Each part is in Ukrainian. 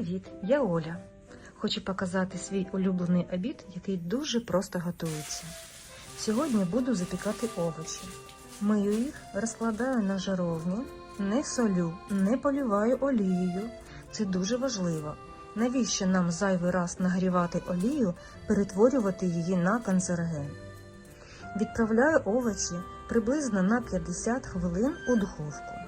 Привіт, я Оля. Хочу показати свій улюблений обід, який дуже просто готується. Сьогодні буду запікати овочі. Мию їх, розкладаю на жаровню, не солю, не поліваю олією. Це дуже важливо. Навіщо нам зайвий раз нагрівати олію, перетворювати її на канцероген? Відправляю овочі приблизно на 50 хвилин у духовку.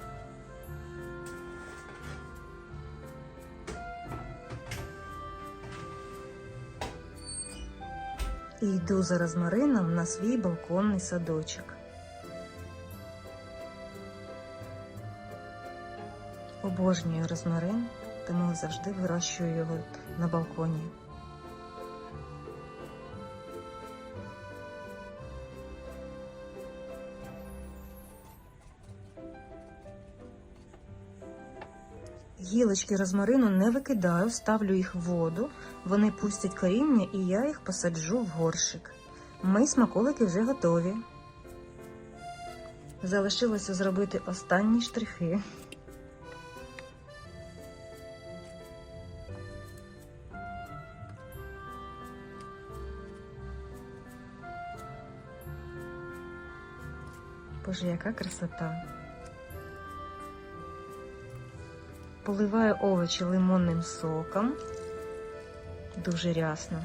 І йду за розмарином на свій балконний садочок. Обожнюю розмарин, тому завжди вирощую його на балконі. Гілочки розмарину не викидаю, ставлю їх в воду, вони пустять коріння і я їх посаджу в горшик. Мої смаколики вже готові. Залишилося зробити останні штрихи. Боже, яка красота! Поливаю овочі лимонним соком. Дуже рясно.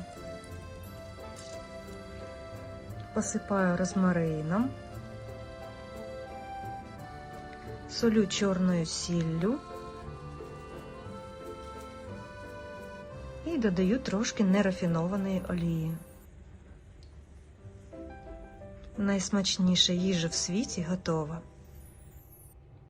Посипаю розмарином. Солю чорною сіллю. І додаю трошки нерафінованої олії. Найсмачніша їжа в світі готова.